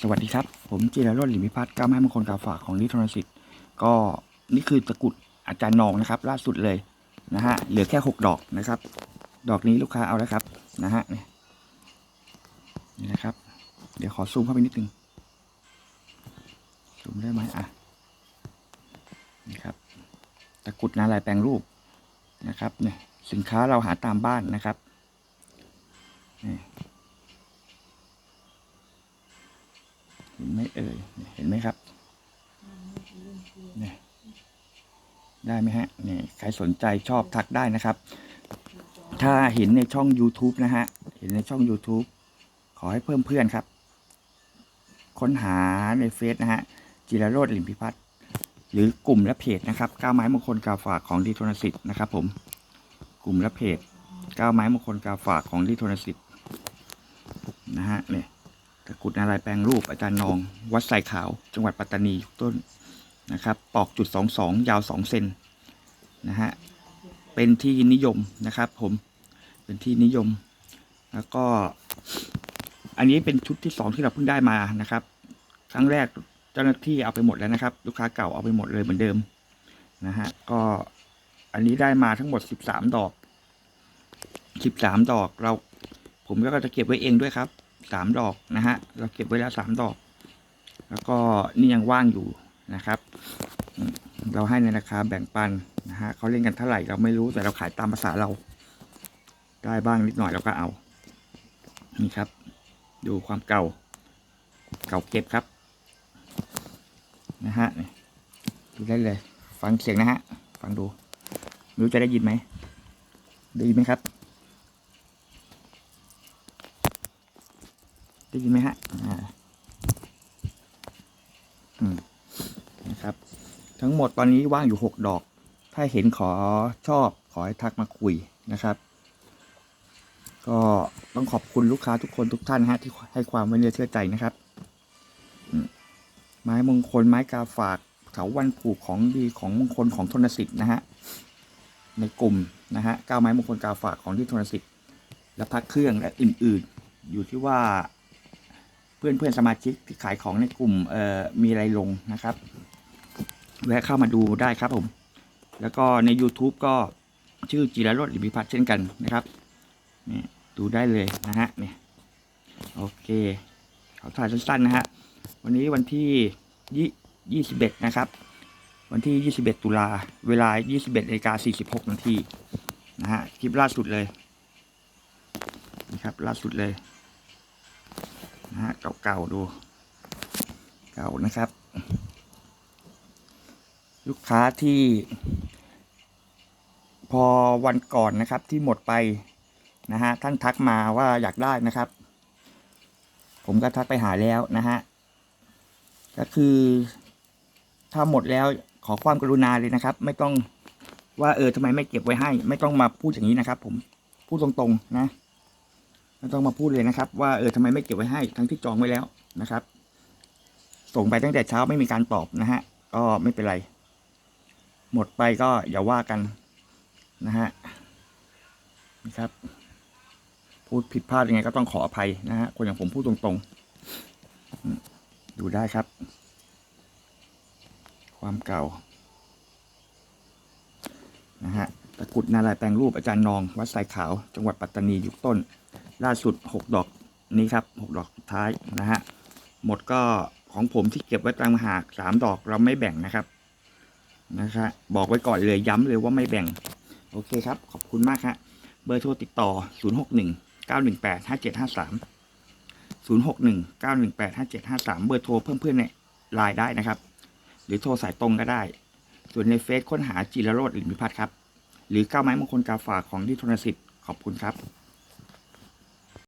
สวัสดีครับ ผมจิรโรจน์หลิมพิพัฒน์ก้าวไม้มงคลกาฝากของนิทรนสิทธิ์ก็นี่คือตะกรุดอาจารย์นองนะครับ ล่าสุดเลยนะฮะเหลือแค่หกดอกนะครับ ดอกนี้ลูกค้าเอาแล้วครับนะฮะนี่นะครับ เดี๋ยวขอซูมเข้าไปนิดนึงซูมได้ไหมอะนี่ครับ ตะกรุดนาลายแปลงรูปนะครับเนี่ยสินค้าเราหาตามบ้านนะครับนี่ เห็นไหมเอ่ยเห็นไหมครับเนี่ยได้ไหมฮะเนี่ยใครสนใจชอบทักได้นะครับ ถ้าเห็นในช่อง YouTube นะฮะ เห็นในช่อง YouTube ขอให้เพิ่มเพื่อนครับ ค้นหาในเฟซนะฮะ จิรโรดลิมพิพัฒน์หรือกลุ่มและเพจนะครับก้าวไม้มงคลกาฝากของดีโทนสิทธิ์นะครับ ผม กลุ่มและเพจก้าวไม้มงคลกาฝากของดีโทนสิทธิ์นะฮะเนี่ย ตะกรุดนารายแปลงรูปอาจารย์นอง วัดไซขาว จังหวัดปัตตานีต้นนะครับ ปอกจุดสองสองยาวสองเซนนะฮะ เป็นที่นิยมนะครับ ผม เป็นที่นิยม แล้วก็ อันนี้เป็นชุดที่สองที่เราเพิ่งได้มานะครับ ครั้งแรกเจ้าหน้าที่เอาไปหมดแล้วนะครับ ลูกค้าเก่าเอาไปหมดเลยเหมือนเดิมนะฮะ ก็อันนี้ได้มาทั้งหมดสิบสามดอกสิบสามดอกเรา ผมก็จะเก็บไว้เองด้วยครับ สามดอกนะฮะเราเก็บไว้แล้วสามดอก แล้วก็นี่ยังว่างอยู่นะครับ เราให้ในราคาแบ่งปันนะฮะเขาเล่นกันเท่าไหร่เราไม่รู้แต่เราขายตามภาษาเรา ได้บ้างนิดหน่อยเราก็เอา นี่ครับ ดูความเก่า เก่าเก็บครับ นะฮะดูได้เลย ฟังเสียงนะฮะ ฟังดู ไม่รู้จะได้ยินไหมได้ยินไหมครับ ได้ยินไหมฮะอ่าอืมนะครับ ทั้งหมดตอนนี้ว่างอยู่หกดอก ถ้าเห็นขอชอบขอให้ทักมาคุยนะครับ ก็ต้องขอบคุณลูกค้าทุกคนทุกท่านฮะที่ให้ความไว้เนื้อเชื่อใจนะครับไม้มงคลไม้กาฝากเถาวันผูกของดีของมงคลของทนสิทธิ์นะฮะในกลุ่มนะฮะก้าวไม้มงคลกาฝากของที่ทนสิทธิ์และพักเครื่องและอื่นๆ อยู่ที่ว่า พื่อนเพื่อนสมาชิกที่ขายของในกลุ่มเอ่อมีอะไรลงนะครับแวะเข้ามาดูได้ครับผม แล้วก็ใน YouTube ก็ชื่อจิรรจน์ลิมพิพัฒน์เช่นกันนะครับนี่ดูได้เลยนะฮะเนี่ยโอเคขอถ่ายสั้นๆนะฮะวันนี้วันที่ยี่ยี่สิบเอ็ดนะครับ วันที่ยี่สิบเอ็ดตุลาเวลายี่สิบเอ็ดนาฬิกาสี่สิบหกนาทีนะฮะคลิปล่าสุดเลยนะครับล่าสุดเลย นะฮะเก่าๆดู เก่านะครับ ลูกค้าที่ พอวันก่อนนะครับที่หมดไปนะฮะท่านทักมาว่าอยากได้นะครับ ผมก็ทักไปหาแล้วนะฮะก็คือถ้าหมดแล้วขอความกรุณาเลยนะครับ ไม่ต้องว่าเออทำไมไม่เก็บไว้ให้ ไม่ต้องมาพูดอย่างนี้นะครับ ผมพูดตรงๆนะ ไม่ต้องมาพูดเลยนะครับ ว่าเออทำไมไม่เก็บไว้ให้ทั้งที่จองไว้แล้วนะครับ ส่งไปตั้งแต่เช้าไม่มีการตอบนะฮะก็ไม่เป็นไร หมดไปก็อย่าว่ากันนะฮะนะครับ พูดผิดพลาดยังไงก็ต้องขออภัยนะฮะคนอย่างผมพูดตรงๆ ดูได้ครับ ความเก่านะฮะตะกุดนาลายแปลงรูปอาจารย์นอง วัดสายขาว จังหวัดปัตตานียุคต้น ล่าสุดหกดอกนี้ครับหกดอกสุดท้ายนะฮะหมดก็ของผมที่เก็บไว้ต่างหากสามดอกเราไม่แบ่งนะครับนะครับบอกไว้ก่อนเลยย้ำเลยว่าไม่แบ่ง โอเคครับ ขอบคุณมากฮะเบอร์โทรติดต่อ 0 6 1 9 1 8 5 7 5 3 0 6 1 9 1 8 5 7 5 3 เบอร์โทรเพิ่มเพื่อนในไลน์ได้นะครับ หรือโทรสายตรงก็ได้ ส่วนในเฟซค้นหาจิรโรดลิมพิพัฒน์ครับ หรือก้าวไม้มงคลกาฝากของที่ธนสิทธิ์ขอบคุณครับ